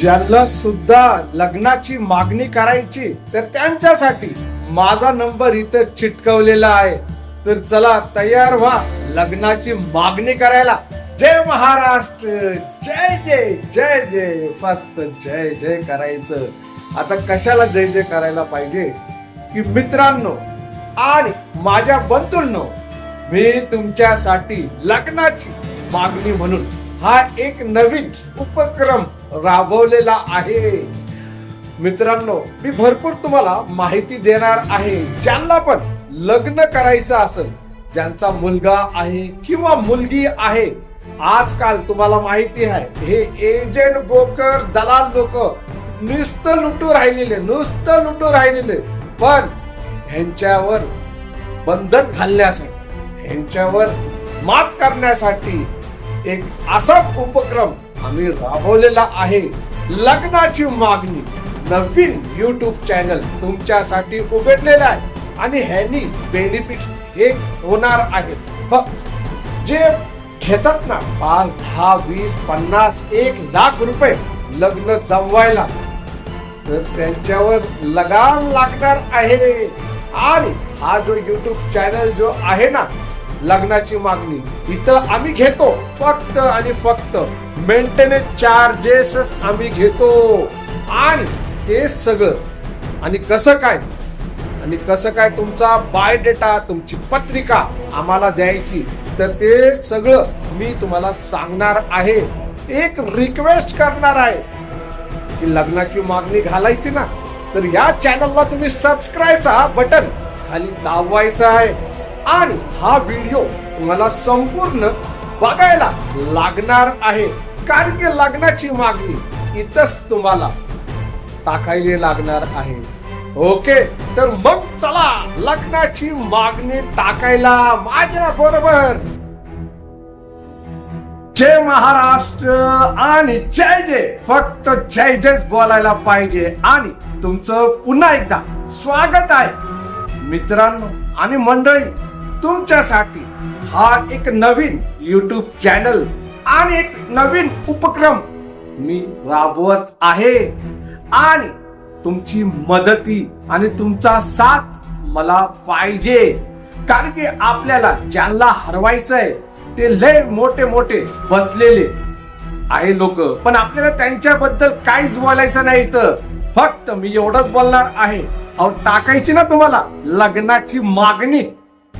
ज्यांना सुद्धा लग्नाची मागणी करायची तर त्यांच्यासाठी माझा नंबर इथं चिटकवलेला आहे. तर चला तयार व्हा लग्नाची मागणी करायला. जय महाराष्ट्र! जय जय जय जय फक्त जय जय करायचं. आता कशाला जय जय करायला पाहिजे? की मित्रांनो आणि माझ्या बंधूंनो मी तुमच्यासाठी लग्नाची मागणी म्हणून हा एक नवीन उपक्रम राबवलेला आहे. मित्रांनो मी भरपूर तुम्हाला माहिती देणार आहे. ज्यांना पण लग्न करायचं असेल ज्यांचा मुलगा आहे किंवा मुलगी आहे आजकाल तुम्हाला माहिती आहे हे एजंट ब्रोकर दलाल लोक नुसतं लुटू राहिलेले नुसतं लुटू राहिलेले. पण ह्यांच्यावर बंधन घालण्यासाठी ह्यांच्यावर मात करण्यासाठी एक असा उपक्रम आम्ही राबवलेला आहे. लग्नाची मागणी नवीन युट्यूब चॅनल तुमच्यासाठी उघडलेलं आहे आणि ह्यानी बेनिफिट हे होणार आहे जे घेतात ना पाच दहा वीस पन्नास एक लाख रुपये लग्न जमवायला तर त्यांच्यावर लगाम लागणार आहे. आणि हा जो युट्यूब चॅनल जो आहे ना लग्नाची मागणी. इथं आम्ही घेतो. फक्त आणि फक्त मेंटेनन्स चार्जेस आम्ही घेतो. आणि ते सगळं. आणि कसं काय? आणि कसं काय तुमचा बायोडेटा तुमची पत्रिका आम्हाला द्यायची? तर ते सगळं मी तुम्हाला सांगणार आहे. एक रिक्वेस्ट करणार आहे. की लग्नाची मागणी घालायची ना तर या चॅनलला तुम्ही सबस्क्राईबचा बटन खाली दाबवायचं आहे. आणि हा व्हिडिओ तुम्हाला संपूर्ण बघायला लागणार आहे. कारण की लग्नाची मागणी इथंच तुम्हाला टाकायला लागणार आहे. ओके तर मग चला लग्नाची मागणी टाकायला माझ्या बरोबर. जय महाराष्ट्र आणि जय जय फक्त जय जयच बोलायला पाहिजे. आणि तुमचं पुन्हा एकदा स्वागत आहे. मित्रांनो आणि मंडळी तुमच्यासाठी हा एक नवीन युट्यूब चॅनल आणि एक नवीन उपक्रम मी राबवत आहे. आणि तुमची मदती आणि तुमचा साथ मला पाहिजे. कारण की आपल्याला ज्यांना हरवायचंय ते लय मोठे मोठे बसलेले आहे लोक. पण आपल्याला त्यांच्याबद्दल काहीच बोलायचं नाही तर फक्त मी एवढंच बोलणार आहे. अहो टाकायची ना तुम्हाला लग्नाची मागणी.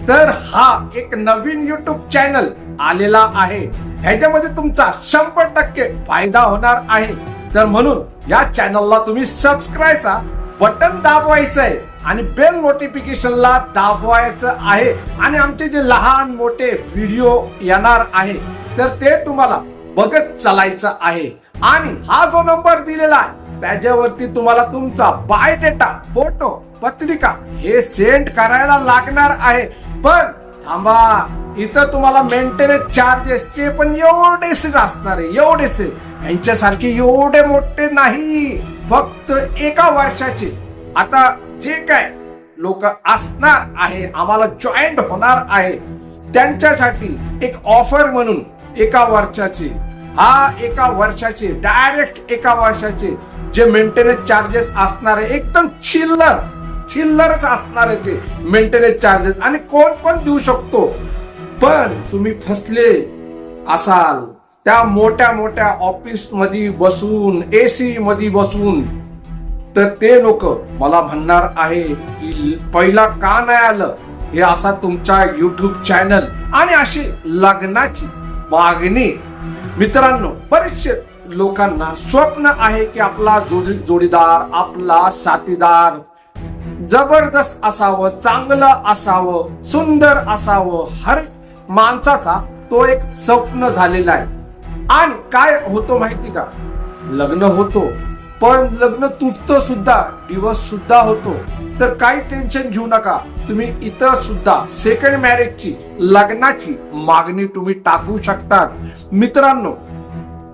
तर हा एक नवीन युट्यूब चॅनल आलेला आहे. ह्याच्यामध्ये तुमचा शंभर टक्के फायदा होणार आहे. तर म्हणून या चॅनलला तुम्ही सबस्क्राईबचा बटन दाबवायचं आहे आणि बेल नोटिफिकेशनला दाबवायचं आहे. आणि आमचे जे लहान मोठे व्हिडिओ येणार आहे तर ते तुम्हाला बघत चालायचं आहे. आणि हा जो नंबर दिलेला आहे त्याच्यावरती तुम्हाला तुमचा बायोडेटा फोटो पत्रिका हे सेंड करायला लागणार आहे. पण थांबा इथं तुम्हाला मेंटेनन्स चार्जेस ते पण एवढेसेच असणार आहे एवढेसे यांच्यासारखे एवढे मोठे नाही फक्त एका वर्षाचे. आता जे काय लोक असणार आहे आम्हाला जॉईंट होणार आहे त्यांच्यासाठी एक ऑफर म्हणून एका वर्षाचे. हा एका वर्षाचे डायरेक्ट एका वर्षाचे जे मेंटेनन्स चार्जेस असणार आहे एकदम चिल्लर चिल्लरच असणार आहे ते मेंटेनन्स चार्जेस आणि कोण पण देऊ शकतो. पण तुम्ही फसले असाल त्या मोठ्या मोठ्या ऑफिसमध्ये बसून एसी मध्ये बसून तर ते लोक मला म्हणणार आहे की पहिला का नाही आलं? हे असा तुमचा युट्यूब चॅनल आणि अशी लग्नाची मागणी. मित्रांनो बरेचसे लोकांना स्वप्न आहे की आपला जोडी जोडीदार आपला साथीदार जबरदस्त असावं चांगलं असावं सुंदर असावं. हर माणसाचा तो एक स्वप्न झालेला आहे. आणि काय होतो माहिती का? लग्न होतो पण लग्न तुटतं सुद्धा दिवस सुद्धा होतो. तर काही टेन्शन घेऊ नका. तुम्ही इतर सुद्धा सेकंड मॅरेजची लग्नाची मागणी तुम्ही टाकू शकतात. मित्रांनो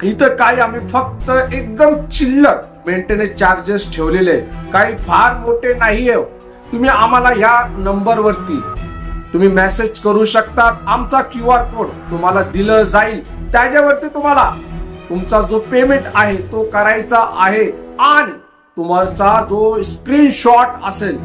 इथं काय आम्ही फक्त एकदम चिल्लर मेंटेनन्स चार्जेस ठेवलेले आहेत. काही फार मोठे नाहीये हो. तुम्ही आम्हाला या नंबरवरती तुम्ही मेसेज करू शकतात. आमचा क्यू आर कोड तुम्हाला दिलं जाईल. त्याच्यावरती तुम्हाला तुमचा जो पेमेंट आहे तो करायचा आहे. आणि तुमचा जो स्क्रीनशॉट असेल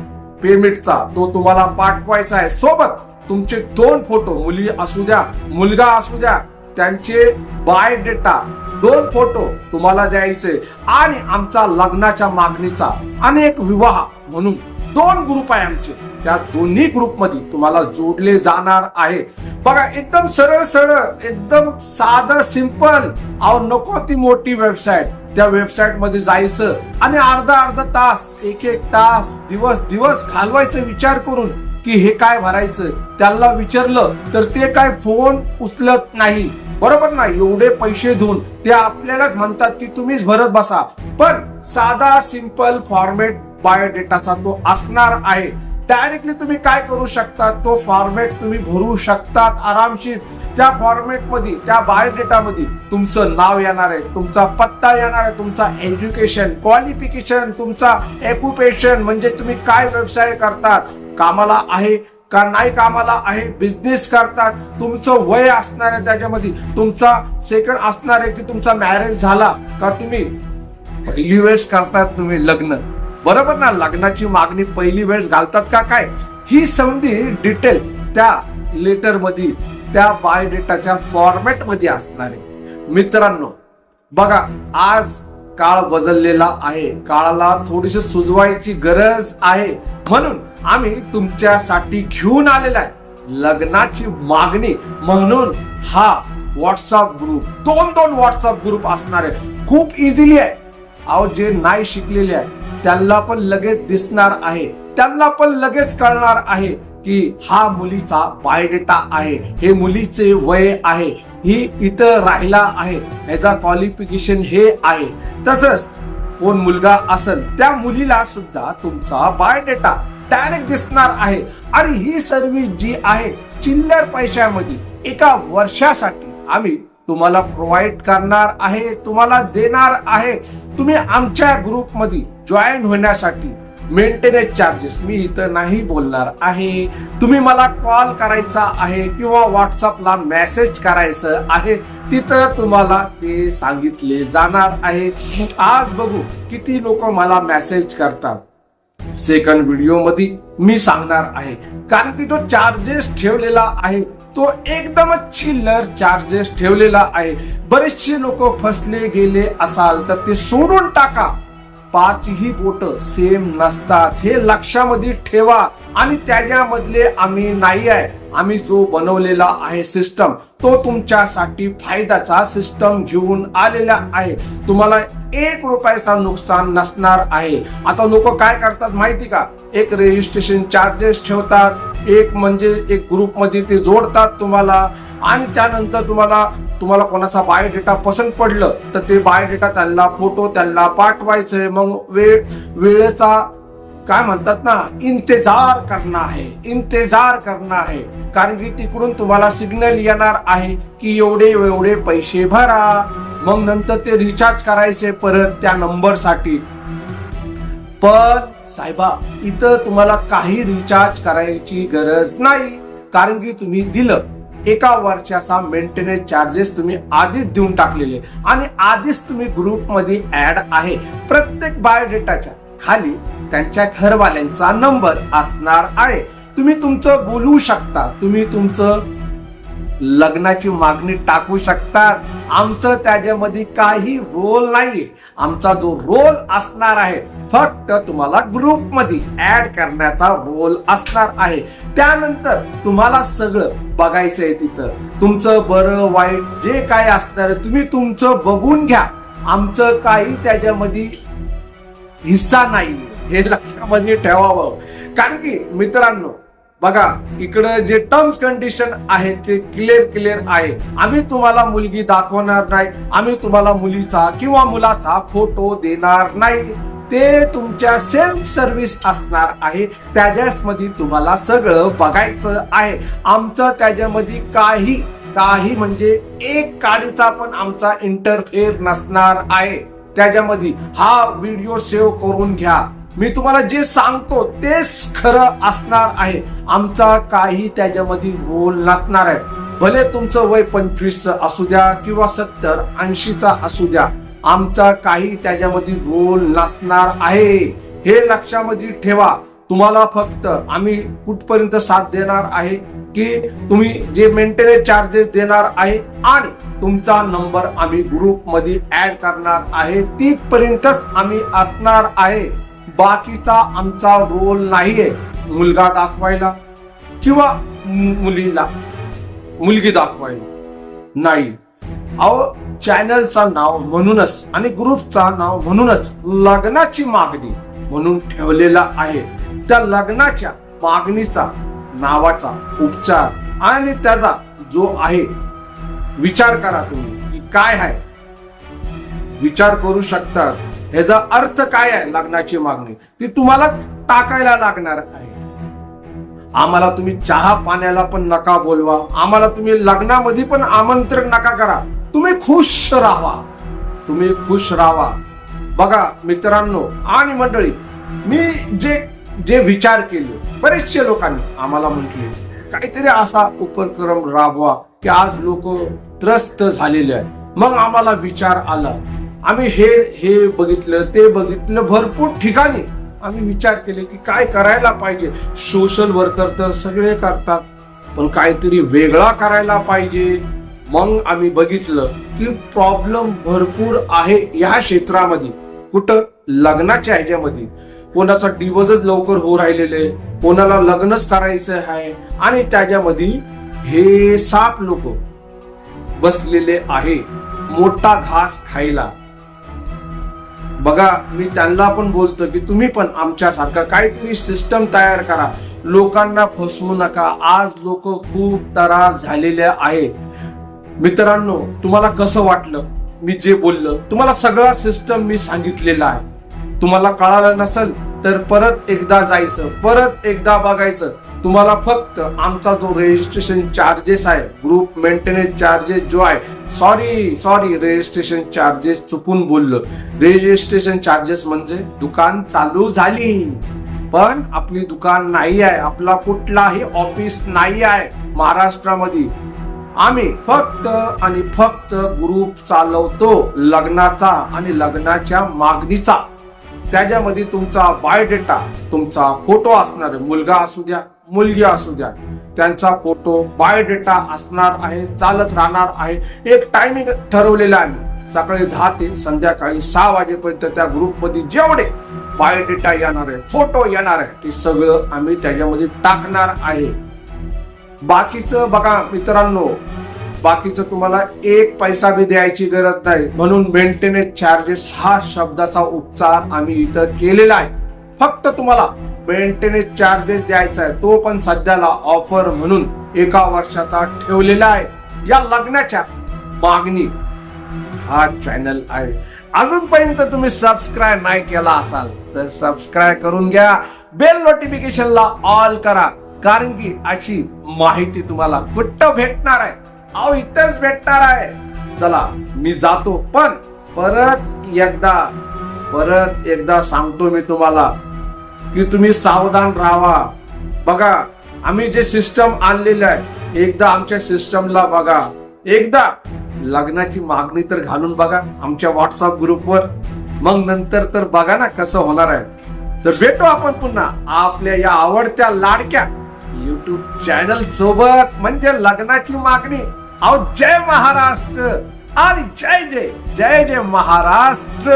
पेमेंटचा तो तुम्हाला पाठवायचा आहे. सोबत तुमचे दोन फोटो मुली असू द्या मुलगा असू द्या त्यांचे बायोडेटा दोन फोटो तुम्हाला द्यायचे आणि आमचा लग्नाच्या मागणीचा आणि एक विवाह म्हणून दोन ग्रुप आहे आमचे. त्या दोन्ही ग्रुपमध्ये तुम्हाला जोडले जाणार आहे. बघा एकदम सरळ सरळ एकदम साधं सिंपल अहो नको ती मोठी वेबसाईट त्या वेबसाईटमध्ये जायचं आणि अर्धा अर्धा तास एक एक तास दिवस दिवस घालवायचं विचार करून की हे काय भरायचं? त्याला विचारलं तर ते काय फोन उचलत नाही. बरोबर ना? एवढे पैसे देऊन ते आपल्यालाच म्हणतात की तुम्हीच भरत बसा. पण साधा सिंपल फॉर्मेट बायोडेटाचा तो असणार आहे. डायरेक्टली तुम्ही काय करू शकता? तो फॉर्मेट तुम्ही भरू शकतात आरामशीर. त्या फॉर्मेटमध्ये त्या बायोडेटा मध्ये तुमचं नाव येणार आहे. तुमचा पत्ता येणार आहे. तुमचा एज्युकेशन क्वालिफिकेशन तुमचा एक्युपेशन म्हणजे तुम्ही काय व्यवसाय करतात? कामाला आहे का नाही कामाला आहे? बिझनेस करतात. तुमचं वय असणार आहे त्याच्यामध्ये. तुमचा सेकंड असणार आहे की तुमचा मॅरेज झाला का तुम्ही पहिली वेळेस करतात तुम्ही लग्न? बरोबर ना? लग्नाची मागणी पहिली वेळेस घालतात का काय? ही संधी डिटेल त्या लेटरमध्ये त्या बायोडेटाच्या फॉर्मॅटमध्ये असणार आहे. मित्रांनो बघा आज काळ बदललेला आहे. काळाला थोडीशी सुजवायची गरज आहे. म्हणून आम्ही तुमच्यासाठी घेऊन आलेला आहे. लग्नाची मागणी म्हणून हा व्हॉट्सअप ग्रुप दोन दोन व्हॉट्सअप ग्रुप असणार आहे. खूप इझिली आहे. अहो जे नाही शिकलेले आहे त्यांना पण लगेच दिसणार आहे. त्यांना पण लगेच कळणार आहे की हा मुलीचा बायोडेटा आहे. हे मुलीचे वय आहे. ही इथं राहिला आहे. याचा क्वालिफिकेशन हे आहे. तसंच कोण मुलगा असेल त्या मुलीला सुद्धा तुमचा बायोडेटा डायरेक्ट दिसणार आहे. आणि ही सर्व्हिस जी आहे चिल्लर पैशामध्ये एका वर्षासाठी आम्ही तुम्हाला प्रोव्हाइड करणार आहे तुम्हाला देणार आहे. तुम्ही आमच्या ग्रुपमध्ये जॉईन होण्यासाठी मेंटेनन्स चार्जेस मी इथं नाही बोलणार आहे. तुम्ही मला कॉल करायचा आहे किंवा व्हॉट्सअपला मेसेज करायचं आहे तिथं तुम्हाला ते सांगितले जाणार आहे. आज बघू किती लोक मला मेसेज करतात. सेकंड व्हिडिओमध्ये मी सांगणार आहे. कारण की तो चार्जेस ठेवलेला आहे. तो एकदमच चिल्लर चार्जेस ठेवलेला आहे. बरेचसे लोक फसले गेले असाल तर ते सोडून टाका. पाचही बोट सेम नसतात. हे लक्षामध्ये ठेवा. आणि त्याच्यामधले आम्ही नाही आहे. आम्ही जो बनवलेला आहे सिस्टम तो तुमच्यासाठी फायद्याचा सिस्टम घेऊन आलेला आहे. तुम्हाला एक रुपयाचा नुकसान नसणार आहे. आता लोक काय करतात माहिती का? एक रजिस्ट्रेशन चार्जेस ठेवतात. एक म्हणजे एक ग्रुपमध्ये ते जोडतात तुम्हाला आणि त्यानंतर तुम्हाला तुम्हाला कोणाचा बायोडेटा पसंत पडलं तर ते बायोडेटा त्यांना फोटो त्यांना आहे मग वेळ वेळेचा काय म्हणतात ना इंतजार करणं आहे. इंतजार करणं आहे. कारण की तिकडून तुम्हाला सिग्नल येणार आहे की एवढे एवढे पैसे भरा. मग नंतर ते रिचार्ज करायचे परत त्या नंबरसाठी पण साहेबा इथं तुम्हाला काही रिचार्ज करायची गरज नाही. कारण की तुम्ही दिलं. एका वर्षाचा मेंटेनन्स चार्जेस तुम्ही आधीच देऊन टाकलेले. आणि आधीच तुम्ही ग्रुपमध्ये ऍड आहे. प्रत्येक बायोडेटाच्या खाली त्यांच्या घरवाल्यांचा नंबर असणार आहे. तुम्ही तुमचं बोलू शकता. तुम्ही तुमचं लग्नाची मागणी टाकू शकतात आमचं त्याच्यामध्ये काही रोल नाहीये. आमचा जो रोल असणार आहे फक्त तुम्हाला ग्रुपमध्ये ऍड करण्याचा रोल असणार आहे. त्यानंतर तुम्हाला सगळं बघायचंय तिथं. तुमचं बरं वाईट जे काय असणार तुम्ही तुमचं बघून घ्या. आमचं काही त्याच्यामध्ये हिस्सा नाही. हे लक्षामध्ये ठेवावं. कारण की मित्रांनो बघा इकडं जे टर्म्स कंडिशन आहेत ते क्लिअर क्लिअर आहे. आम्ही तुम्हाला मुलगी दाखवणार नाही. आम्ही तुम्हाला मुलीचा किंवा मुलाचा फोटो देणार नाही. ते तुमच्या सेल्फ सर्व्हिस असणार आहे. त्याच्यामध्ये तुम्हाला सगळं बघायचं आहे. आमचं त्याच्यामध्ये काही काही म्हणजे एक काडीचा पण आमचा इंटरफेअर नसणार आहे. त्याच्यामध्ये हा व्हिडिओ सेव्ह करून घ्या. मी तुम्हाला जे सांगतो तेच खरं असणार आहे. आमचा काही त्याच्यामध्ये रोल नसणार आहे. भले तुमचं वय पंचवीसचं असू द्या किंवा सत्तर ऐंशीचा असू द्या. आमचा काही त्याच्यामध्ये रोल नसणार आहे. हे लक्षामध्ये ठेवा. तुम्हाला फक्त आम्ही कुठपर्यंत साथ देणार आहे की तुम्ही जे मेंटेनन्स चार्जेस देणार आहे आणि तुमचा नंबर आम्ही ग्रुपमध्ये ऍड करणार आहे. तिथपर्यंतच आम्ही असणार आहे. बाकीचा आमचा रोल नाहीये. मुलगा दाखवायला किंवा मुलीला. मुलगी दाखवायला. नाही. अहो चॅनलचा नाव म्हणूनच आणि ग्रुपचा नाव म्हणूनच लग्नाची मागणी म्हणून ठेवलेला आहे. त्या लग्नाच्या मागणीचा नावाचा उपचार आणि त्याचा जो आहे विचार करा तुम्ही की काय आहे? विचार करू शकतात. ह्याचा अर्थ काय आहे लग्नाची मागणी? ती तुम्हाला टाकायला लागणार आहे. आम्हाला तुम्ही चहा पाण्याला पण नका बोलवा. आम्हाला तुम्ही लग्नामध्ये पण आमंत्रण नका करा. तुम्ही खुश राहा. तुम्ही खुश राहा. बघा मित्रांनो आणि मंडळी मी जे जे विचार केले बरेचसे लोकांनी आम्हाला म्हटले काहीतरी असा उपक्रम राबवा की आज लोक त्रस्त झालेले आहेत. मग आम्हाला विचार आला. आम्ही हे हे बघितलं ते बघितलं भरपूर ठिकाणी आम्ही विचार केले की काय करायला पाहिजे. सोशल वर्कर तर सगळे करतात पण काहीतरी वेगळा करायला पाहिजे. मग आम्ही बघितलं की प्रॉब्लेम भरपूर आहे या क्षेत्रामध्ये. कुठं? लग्नाच्या ह्याच्यामध्ये. कोणाचा डिवोर्सच लवकर होऊ राहिलेले कोणाला लग्नच करायचं आहे आणि त्याच्यामध्ये हे साप लोक बसलेले आहे मोठा घास खायला. बघा मी त्यांना पण बोलतो की तुम्ही पण आमच्यासारखं काहीतरी सिस्टम तयार करा. लोकांना फसवू नका. आज लोक खूप त्रास झालेले आहे. मित्रांनो तुम्हाला कसं वाटलं? मी जे बोललं तुम्हाला सगळा सिस्टम मी सांगितलेला आहे. तुम्हाला कळालं नसेल तर परत एकदा जायचं परत एकदा बघायचं. तुम्हाला फक्त आमचा जो रजिस्ट्रेशन चार्जेस आहे ग्रुप मेंटेनन्स चार्जेस जो आहे सॉरी सॉरी रजिस्ट्रेशन चार्जेस चुकून बोललो. रजिस्ट्रेशन चार्जेस म्हणजे दुकान चालू झाली. पण आपली दुकान नाही आहे आपला कुठलाही ऑफिस नाही आहे महाराष्ट्रामध्ये. आम्ही फक्त आणि फक्त ग्रुप चालवतो लग्नाचा आणि लग्नाच्या मागणीचा. त्याच्यामध्ये तुमचा बायोडेटा तुमचा फोटो असणार आहे. मुलगा असू द्या मुलगी असू द्या. त्यांचा फोटो बायोडेटा असणार आहे चालत राहणार आहे. एक टायमिंग ठरवलेला आहे सकाळी दहा ते संध्याकाळी सहा वाजेपर्यंत त्या ग्रुपमध्ये जेवढे बायोडेटा येणार आहे फोटो येणार आहे ते सगळं आम्ही त्याच्यामध्ये टाकणार आहे. बाकीचं बघा मित्रांनो बाकीचं तुम्हाला एक पैसा बी द्यायची गरज नाही. म्हणून मेंटेनन्स चार्जेस हा शब्दाचा उपचार आम्ही इथं केलेला आहे. फक्त तुम्हाला मेंटेनन्स चार्जेस द्यायचा आहे. तो पण सध्याला ऑफर म्हणून एका वर्षाचा ठेवलेला आहे. या लग्नाच्या मागणी हा चॅनल आहे. अजूनपर्यंत तुम्ही सबस्क्राईब नाही केला असाल तर सबस्क्राईब करून घ्या. बेल नोटिफिकेशनला ऑल करा. कारण की अशी माहिती तुम्हाला कुठं भेटणार आहे. अहो इथेच भेटणार आहे. चला मी जातो पण परत एकदा परत एकदा सांगतो मी तुम्हाला की तुम्ही सावधान राहा. बघा आम्ही जे सिस्टम आणलेलं आहे एकदा आमच्या सिस्टमला बघा. एकदा लग्नाची मागणी तर घालून बघा आमच्या व्हॉट्सअप ग्रुपवर मग नंतर तर बघा ना कसं होणार आहे. तर भेटू आपण पुन्हा आपल्या या आवडत्या लाडक्या युट्यूब चॅनल सोबत म्हणजे लग्नाची मागणी. अहो जय महाराष्ट्र आणि जय जय जय जय महाराष्ट्र.